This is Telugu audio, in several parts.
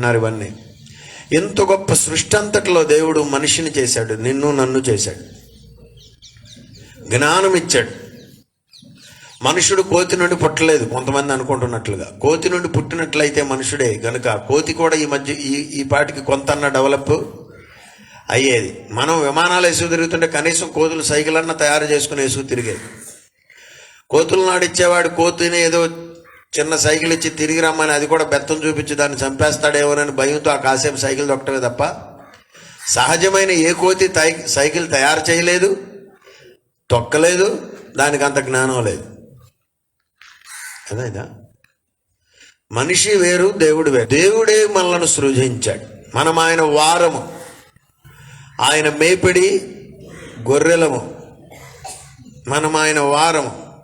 అన్నారు ఇవన్నీ. ఎంత గొప్ప సృష్టి అంతటిలో దేవుడు మనిషిని చేశాడు నిన్ను నన్ను చేశాడు. జ్ఞానం ఇచ్చాడు. మనుషుడు కోతి నుండి పుట్టలేదు కొంతమంది అనుకుంటున్నట్లుగా. కోతి నుండి పుట్టినట్లయితే మనుషుడే గనుక కోతి కూడా ఈ మధ్య ఈ ఈ పాటికి కొంతన్న డెవలప్ అయ్యేది. మనం విమానాలు వేసుకు తిరుగుతుంటే కనీసం కోతులు సైకిల్ అన్న తయారు చేసుకుని వేసుకు తిరిగేది. కోతులు నాడిచ్చేవాడు కోతిని ఏదో చిన్న సైకిల్ ఇచ్చి తిరిగి రమ్మని అది కూడా బెత్తం చూపించి దాన్ని చంపేస్తాడేమోనని భయంతో ఆ కాసేపు సైకిల్ దొక్కటమే తప్ప సహజమైన ఏ కోతి తై- సైకిల్ తయారు చేయలేదు తొక్కలేదు దానికి అంత జ్ఞానం లేదు. అదేదా మనిషి వేరు దేవుడు వేరు. దేవుడే మనలను సృజించాడు. మనం ఆయన వారము. ఆయన మేపిడి గొర్రెలము. మనం ఆయన వారము.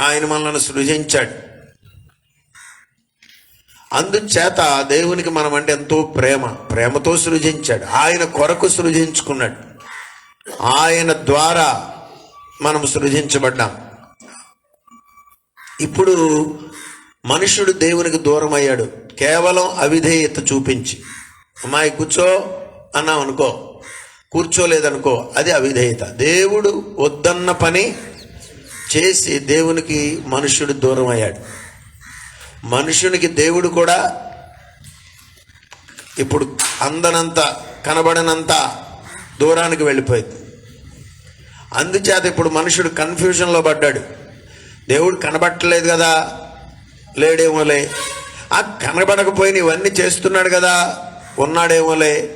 ఆయన మనల్ని సృజించాడు. అందుచేత దేవునికి మనం అంటే ఎంతో ప్రేమ. ప్రేమతో సృజించాడు. ఆయన కొరకు సృజించుకున్నాడు. ఆయన ద్వారా మనం సృజించబడ్డాం. ఇప్పుడు మనుషుడు దేవునికి దూరం అయ్యాడు కేవలం అవిధేయత చూపించి అమ్మాయి కూర్చో అన్నాం అనుకో కూర్చోలేదనుకో అది అవిధేయత. దేవుడు వద్దన్న పని చేసి దేవునికి మనుషుడు దూరం అయ్యాడు మనుషునికి దేవుడు కూడా ఇప్పుడు అందనంత కనబడనంత దూరానికి వెళ్ళిపోయింది. అందుచేత ఇప్పుడు మనుషుడు కన్ఫ్యూజన్లో పడ్డాడు. దేవుడు కనబట్టలేదు కదా? లేడేమోలే. ఆ కనబడకపోయిన ఇవన్నీ చేస్తున్నాడు కదా? ఉన్నాడేమోలే.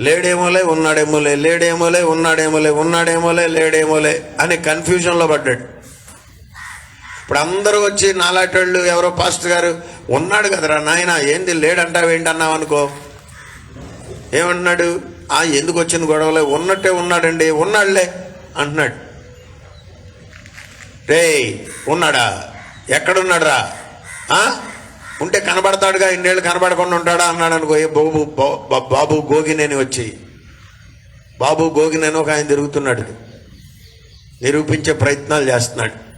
లేడేమోలే ఉన్నాడేమోలే. లేడేమోలే ఉన్నాడేమోలే ఉన్నాడేమోలే లేడేమోలే అని కన్ఫ్యూజన్లో పడ్డాడు. ఇప్పుడు అందరూ వచ్చి నాలాటోళ్ళు ఎవరో పాస్టర్ గారు ఉన్నాడు కదరా నాయన ఏంది లేడంటావు ఏంటన్నావు అనుకో. ఏమంటున్నాడు? ఆ ఎందుకు వచ్చిన గొడవలే? ఉన్నట్టే ఉన్నాడండి ఉన్నాడులే అంటున్నాడు. రే ఉన్నాడా? ఎక్కడున్నాడురా? ఆ? ఉంటే కనబడతాడుగా ఇన్నేళ్ళు కనబడకుండా ఉంటాడా? అన్నాడు అనుకో ఏ బాబు బాబు గోగినేని వచ్చి. బాబు గోగినేని ఒక ఆయన తిరుగుతున్నాడు. నిరూపించే ప్రయత్నాలు చేస్తున్నాడు.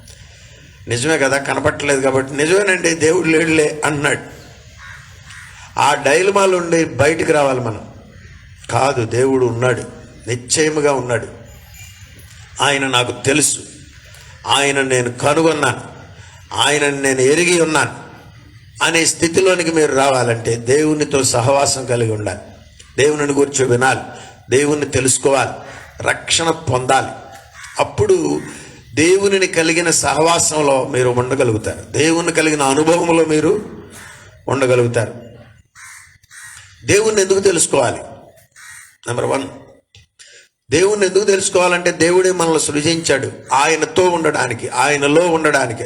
నిజమే కదా కనపట్టలేదు కాబట్టి నిజమేనండి దేవుడు లేడులే అంటున్నాడు ఆ డైలమాలు ఉండి బయటికి రావాలి మనం. కాదు దేవుడు ఉన్నాడు నిశ్చయముగా ఉన్నాడు. ఆయన నాకు తెలుసు. ఆయన నేను కనుగొన్నాను. ఆయన నేను ఎరిగి ఉన్నాను. అనే స్థితిలోనికి మీరు రావాలంటే దేవునితో సహవాసం కలిగి ఉండాలి. దేవుని గురించి వినాలి. దేవుణ్ణి తెలుసుకోవాలి. రక్షణ పొందాలి. అప్పుడు దేవునిని కలిగిన సహవాసంలో మీరు ఉండగలుగుతారు. దేవుని కలిగిన అనుభవంలో మీరు ఉండగలుగుతారు. దేవుణ్ణి ఎందుకు తెలుసుకోవాలి? నెంబర్ వన్ దేవుణ్ణి ఎందుకు తెలుసుకోవాలంటే దేవుడే మనల్ని సృజించాడు. ఆయనతో ఉండడానికి ఆయనలో ఉండడానికి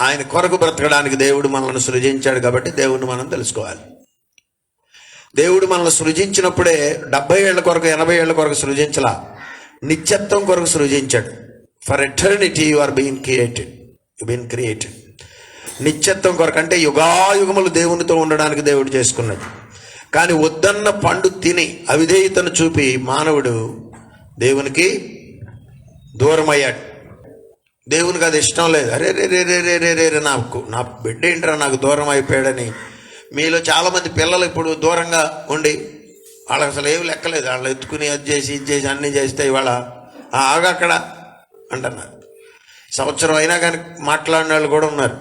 ఆయన కొరకు బ్రతకడానికి దేవుడు మనల్ని సృజించాడు కాబట్టి దేవుణ్ణి మనం తెలుసుకోవాలి. దేవుడు మనల్ని సృజించినప్పుడే డెబ్బై ఏళ్ళ కొరకు ఎనభై ఏళ్ళ కొరకు సృజించలా. నిత్యత్వం కొరకు సృజించాడు. For eternity you are been created you been created నిత్యత్వం కొరకు అంటే యుగాయుగములు దేవునితో ఉండడానికి దేవుడు చేసుకున్నది. కానీ వద్దన్న పండు తిని అవిధేయతను చూపి మానవుడు దేవునికి దూరం అయ్యాడు దేవునికి అది ఇష్టం లేదు. అరే రే రే రే రే రే రే రే నాకు నా బిడ్డ ఏంట్రా నాకు దూరం అయిపోయాడని మీలో చాలామంది పిల్లలు ఇప్పుడు దూరంగా ఉండి వాళ్ళకి అసలు ఏమి లెక్కలేదు. వాళ్ళు ఎత్తుకుని అది చేసి ఇది చేసి అన్నీ చేస్తే ఇవాళ ఆగక్కడ అంటున్నారు సంవత్సరం అయినా కానీ మాట్లాడిన వాళ్ళు కూడా ఉన్నారు.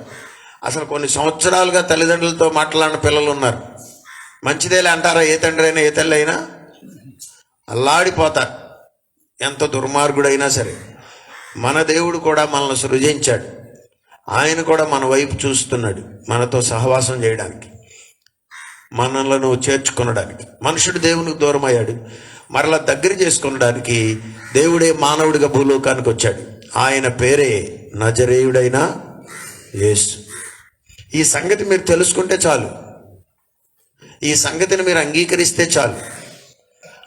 అసలు కొన్ని సంవత్సరాలుగా తల్లిదండ్రులతో మాట్లాడిన పిల్లలు ఉన్నారు. మంచిదేలే అంటారా? ఏ తండ్రి అయినా ఏ తల్లి అయినా అల్లాడిపోతారు. ఎంత దుర్మార్గుడైనా సరే. మన దేవుడు కూడా మనల్ని సృజించాడు. ఆయన కూడా మన వైపు చూస్తున్నాడు మనతో సహవాసం చేయడానికి. మనలను చేర్చుకొనడానికి. మనుషుడు దేవునికి దూరం అయ్యాడు మరలా దగ్గర చేసుకునడానికి దేవుడే మానవుడిగా భూలోకానికి వచ్చాడు. ఆయన పేరే నజరేయుడైన యేసు. ఈ సంగతి మీరు తెలుసుకుంటే చాలు. ఈ సంగతిని మీరు అంగీకరిస్తే చాలు.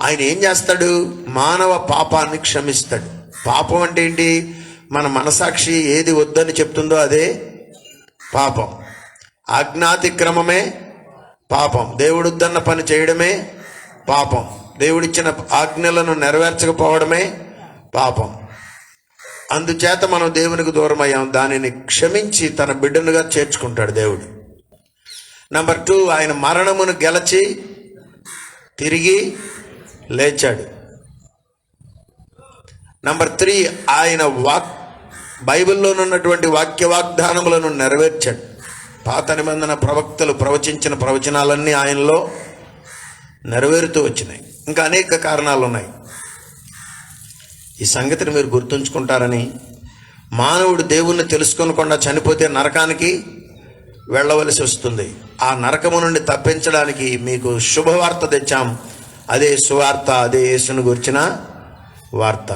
ఆయన ఏం చేస్తాడు? మానవ పాపాన్ని క్షమిస్తాడు. పాపం అంటే ఏంటి? మన మనసాక్షి ఏది వద్దని చెప్తుందో అదే పాపం. ఆజ్ఞాతిక్రమమే పాపం. దేవుడొద్దన్న పని చేయడమే పాపం. దేవుడిచ్చిన ఆజ్ఞలను నెరవేర్చకపోవడమే పాపం. అందుచేత మనం దేవునికి దూరం అయ్యాం దానిని క్షమించి తన బిడ్డనుగా చేర్చుకుంటాడు దేవుడు. నంబర్ టూ ఆయన మరణమును గెలచి తిరిగి లేచాడు. నంబర్ త్రీ ఆయన వాక్ బైబిల్లో ఉన్నటువంటి వాక్య వాగ్దానములను నెరవేర్చాడు. పాత నిబంధన ప్రవక్తలు ప్రవచించిన ప్రవచనాలన్నీ ఆయనలో నెరవేరుతూ వచ్చినాయి. ఇంకా అనేక కారణాలు ఉన్నాయి ఈ సంగతిని మీరు గుర్తుంచుకుంటారని మానవుడు దేవుణ్ణి తెలుసుకోనకుండా చనిపోతే నరకానికి వెళ్ళవలసి వస్తుంది. ఆ నరకము నుండి తప్పించడానికి మీకు శుభవార్త తెచ్చాం. అదే సువార్త అదే యేసును గురించిన వార్త.